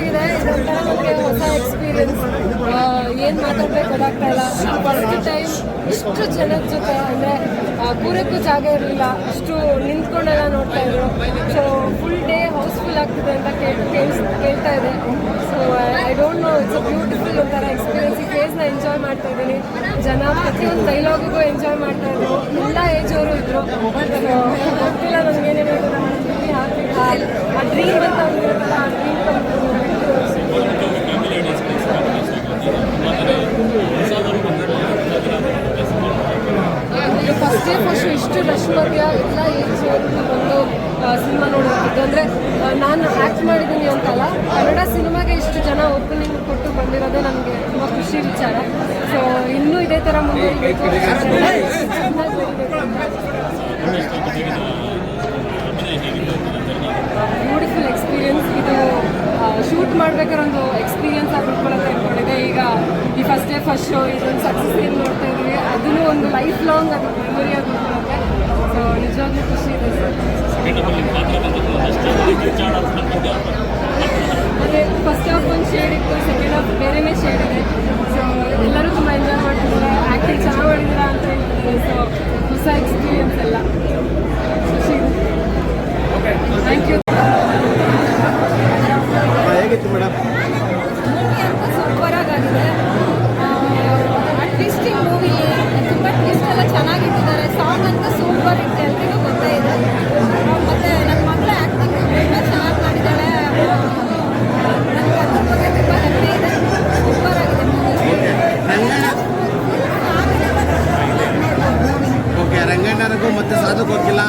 ಚೆನ್ನಾಗಿದೆ. ನಮಗೆ ಹೊಸ ಎಕ್ಸ್ಪೀರಿಯನ್ಸ್ ಏನು ಮಾತಾಡ್ಬೇಕು ಗೊತ್ತಾಗ್ತಾ ಇಲ್ಲ. ಫಸ್ಟ್ ಟೈಮ್ ಇಷ್ಟು ಜನದ ಜೊತೆ ಅಂದರೆ ಕೂರಕ್ಕೂ ಜಾಗ ಇರಲಿಲ್ಲ. ಅಷ್ಟು ನಿಂತ್ಕೊಂಡೆಲ್ಲ ನೋಡ್ತಾ ಇದ್ರು. ಸೊ ಫುಲ್ ಡೇ ಹೌಸ್ಫುಲ್ ಆಗ್ತಿದೆ ಅಂತ ಕೇಳಿ ಕೇಳ್ತಾ ಇದೆ. So I don't know it's a beautiful ಒಂಥರ ಎಕ್ಸ್ಪೀರಿಯನ್ಸ್ ಈ ಫೇಸ್ನ ಎಂಜಾಯ್ ಮಾಡ್ತಾ ಇದ್ದೀನಿ. ಜನ ಪ್ರತಿಯೊಂದು ಡೈಲಾಗಿಗೂ ಎಂಜಾಯ್ ಮಾಡ್ತಾ ಇದ್ರು. ಎಲ್ಲ ಏಜ್ ಅವರು ಇದ್ರು. ಗೊತ್ತಿಲ್ಲ ನನಗೆ ಏನೇನು ಆ ಡ್ರೀಮ್ ಅಂತ ಅಂದಿರುತ್ತಲ್ಲ ಆ ಡ್ರೀಮ್ ಫಸ್ಟ್ ಇಷ್ಟು ರಶ್ ಮಧ್ಯ ಎಲ್ಲ ಏಜ್ ಒಂದು ಸಿನಿಮಾ ನೋಡುವಂಥದ್ದು ಅಂದರೆ ನಾನು ಆ್ಯಕ್ಟ್ ಮಾಡಿದ್ದೀನಿ ಅಂತಲ್ಲ ಕನ್ನಡ ಸಿನಿಮಾಗೆ ಇಷ್ಟು ಜನ ಓಪನಿಂಗ್ ಕೊಟ್ಟು ಬಂದಿರೋದೇ ನನಗೆ ತುಂಬ ಖುಷಿ ವಿಚಾರ ಸೊ ಇನ್ನೂ ಇದೇ ಥರ ಮುಂದೆ ಬ್ಯೂಟಿಫುಲ್ ಎಕ್ಸ್ಪೀರಿಯನ್ಸ್ ಇದು ಶೂಟ್ ಮಾಡ್ಬೇಕಾದ್ರೆ ಒಂದು ಎಕ್ಸ್ಪೀರಿಯನ್ಸ್ ಆಗಿ ಬಿಟ್ಕೊಳ್ಳೋದು ಅಂದ್ಕೊಂಡಿದೆ ಈಗ ಈ ಫಸ್ಟ್ ಡೇ ಫಸ್ಟ್ ಶೋ ಇದೊಂದು ಸಕ್ಸಸ್ ಏನು ನೋಡ್ತಾ ಇದ್ದೀವಿ ಅದೂ ಒಂದು ಲೈಫ್ ಲಾಂಗ್ ಅದು ಮೆಮೊರಿ ಬಿಟ್ಕೊಳ್ಳುತ್ತೆ ಸೊ ಖುಷಿ ಇದೆ ಸರ್. ಅದೇ ಫಸ್ಟ್ ಹಾಫ್ ಒಂದು ಶೇಡ್ ಇತ್ತು ಸೆಕೆಂಡ್ ಹಾಫ್ ಬೇರೆನೇ ಶೇಡ್ ಇದೆ. ಸೊ ಎಲ್ಲರೂ ತುಂಬ ಎಂಜಾಯ್ ಮಾಡ್ತಿದ್ದಾರೆ. ಆ್ಯಕ್ಟಿಂಗ್ ಚೆನ್ನಾಗಿ ಮಾಡಿದ್ದೀರಾ ಅಂತ ಹೇಳ್ತಿದ್ದಾರೆ. ಸೊ ಹೊಸ ಎಕ್ಸ್ಪೀರಿಯನ್ಸ್ ಎಲ್ಲ. ಖುಷಿ ಥ್ಯಾಂಕ್ ಯು ಹೇಗಿತ್ತು ಮೇಡಮ್ ಸಾಂಗ್ ಅಂತ ಸೂಪರ್ ಇತ್ತು ಎಲ್ರಿಗೂ ಗೊತ್ತೇ ಇದೆ ಆ, ಮತ್ತೆ ನನ್ನ ಮಗಳ ಆ್ಯಕ್ಟಿಂಗ್ ತುಂಬ ಚೆನ್ನಾಗಿ ಮಾಡಿದ್ದಾಳೆ ನನಗೆ ಅದ್ರ ಬಗ್ಗೆ ತುಂಬ ಹೆಮ್ಮೆ ಇದೆ ಸೂಪರ್ ಆಗಿದೆ ಮೂವಿ ಓಕೆ ರಂಗಣ್ಣರಿಗೂ ಮತ್ತೆ ಸಾಧಕ್ ಹೋಗಿಲ್ಲ